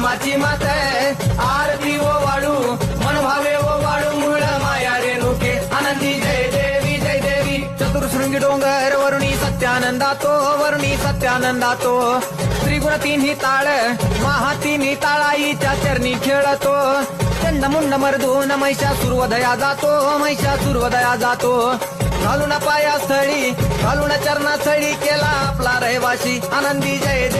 देवीची मात आरती ओ वाडू मन भावे ओ वाळू मुळ माया रेणुके आनंदी जय देवी जय देवी. चतुर्शृंगी डोंगर वरुणी सत्यानंदातो वरुणी सत्यानंदातो. त्रिगुण तिन्ही ताळ महा तिन्ही ताळाईच्या चरणी खेळतो. चंद मुंड मर्दून मैशा सुरवदया जातो. मैशा सुरवदया जातो. घालून पाया स्थळी घालून चरणा स्थळी केला आपला रहिवाशी आनंदी जय देवी